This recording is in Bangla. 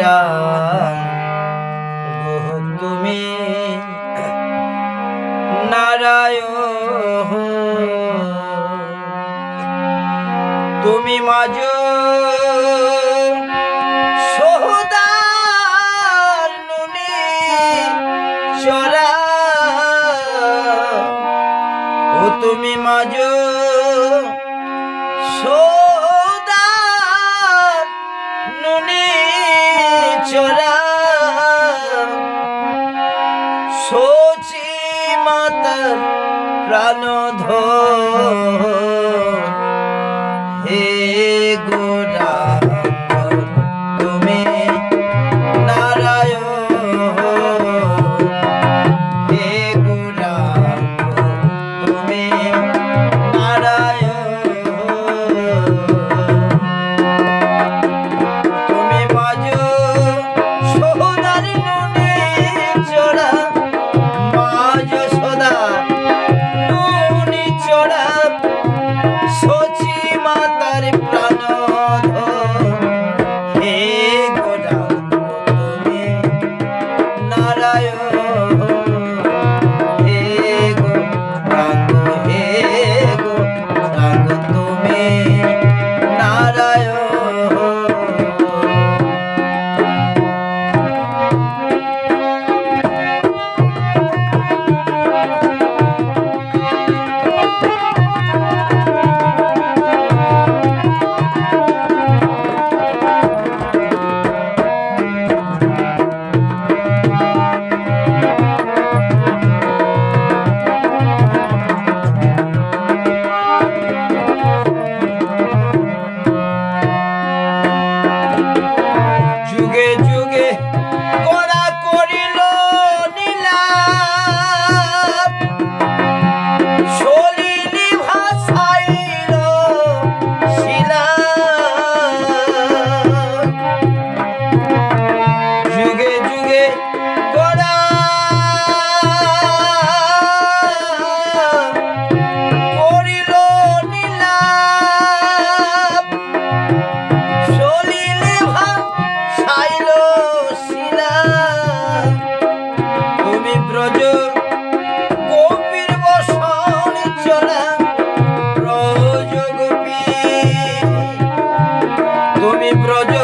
প্রাণ তুমি নারায়ণ। তুমি মাঝ সহদার নুনি চরা ও তুমি মাঝ সৌদার নুনি চোরা। সোচি মাতার প্রাণ ধর ব্রজ গোপীর বসন চলা। ব্রজ গোপী তুমি ব্রজ